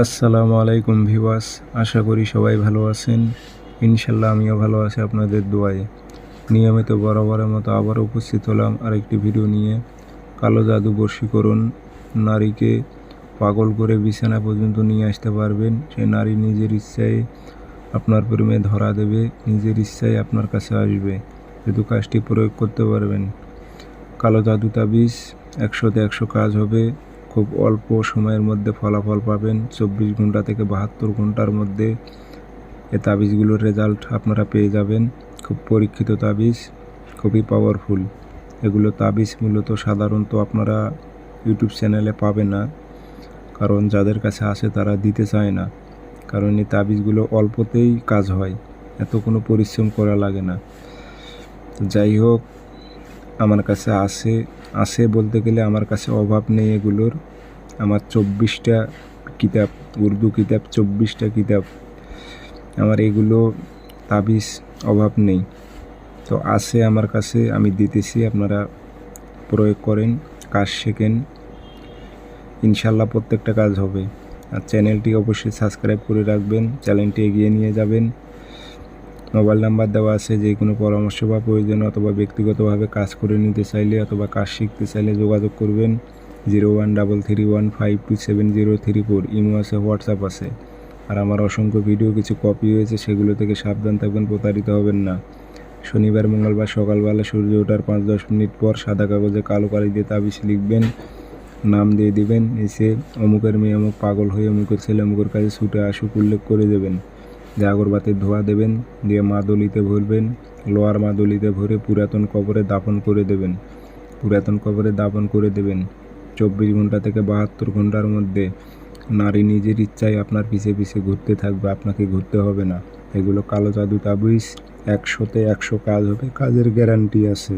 আসসালামু আলাইকুম ভিওয়াস আশা করি সবাই ভালো আছেন। ইনশাল্লাহ আমিও ভালো আছি আপনাদের দোয়ায়। নিয়মিত বরাবরের মতো আবার উপস্থিত হলাম আরেকটি ভিডিও নিয়ে। কালো জাদু বশীকরণ নারীকে পাগল করে বিছানা পর্যন্ত নিয়ে আসতে পারবেন। সে নারী নিজের ইচ্ছায় আপনার প্রেমে ধরা দেবে, নিজের ইচ্ছায় আপনার কাছে আসবে। যেহেতু কাজটি প্রয়োগ করতে পারবেন। কালো জাদু তাবিজ একশোতে একশো কাজ হবে। খুব অল্প সময়ের মধ্যে ফলাফল পাবেন। চব্বিশ ঘণ্টা থেকে বাহাত্তর ঘণ্টার মধ্যে এ তাবিজগুলোর রেজাল্ট আপনারা পেয়ে যাবেন। খুব পরীক্ষিত তাবিজ, খুবই পাওয়ারফুল এগুলো তাবিজ মূলত সাধারণত আপনারা ইউটিউব চ্যানেলে পাবে না, কারণ যাদের কাছে আসে তারা দিতে চায় না, কারণ এই তাবিজগুলো অল্পতেই কাজ হয়, এত কোনো পরিশ্রম করা লাগে না। যাই হোক, আমার কাছে আসে আসে বলতে গেলে আমার কাছে অভাব নেই এগুলোর। আমার চব্বিশটা কিতাব, উর্দু কিতাব, চব্বিশটা কিতাব। আমার এগুলো তাবিজ অভাব নেই। তো আসে আমার কাছে, আমি দিতেছি, আপনারা প্রয়োগ করেন, কাজ শেখেন। ইনশাল্লাহ প্রত্যেকটা কাজ হবে। আর চ্যানেলটি অবশ্যই সাবস্ক্রাইব করে রাখবেন, চ্যানেলটি এগিয়ে নিয়ে যাবেন। মোবাইল নাম্বার দেওয়া আছে, যে কোনো পরামর্শ বা প্রয়োজন অথবা ব্যক্তিগতভাবে কাজ করে নিতে চাইলে অথবা কাজ শিখতে চাইলে যোগাযোগ করবেন। Zero one double three one five two seven zero three four, imo আছে, হোয়াটসঅ্যাপ আছে। আর আমার অসংখ্য ভিডিও, কিছু কপি হয়েছে, সেগুলো থেকে সাবধান থাকবেন, প্রতারিত হবেন না। শনিবার, মঙ্গলবার সকালবেলা সূর্য ওঠার পাঁচ দশ মিনিট পর সাদা কাগজে কালো কালি দিয়ে তাবিজ লিখবেন, নাম দিয়ে দিবেন, এসে অমুকের মেয়ে অমুক পাগল হয়ে অমুকের ছেলে অমুকের কাছে ছুটে আসুক, উল্লেখ করে দেবেন। যে আগরবাতির ধোয়া দেবেন, দিয়ে মা দলিতে ভরবেন লোয়ার মা দলিতে ভরে পুরাতন কবরে দাপন করে দেবেন। পুরাতন কবরে দাপন করে দেবেন। চব্বিশ ঘণ্টা থেকে বাহাত্তর ঘণ্টার মধ্যে নারী নিজের ইচ্ছায় আপনার পিছে পিছে ঘুরতে থাকবে, আপনাকে ঘুরতে হবে না। এগুলো কালো জাদু তাবিজ, একশোতে একশো কাজ হবে, কাজের গ্যারান্টি আছে।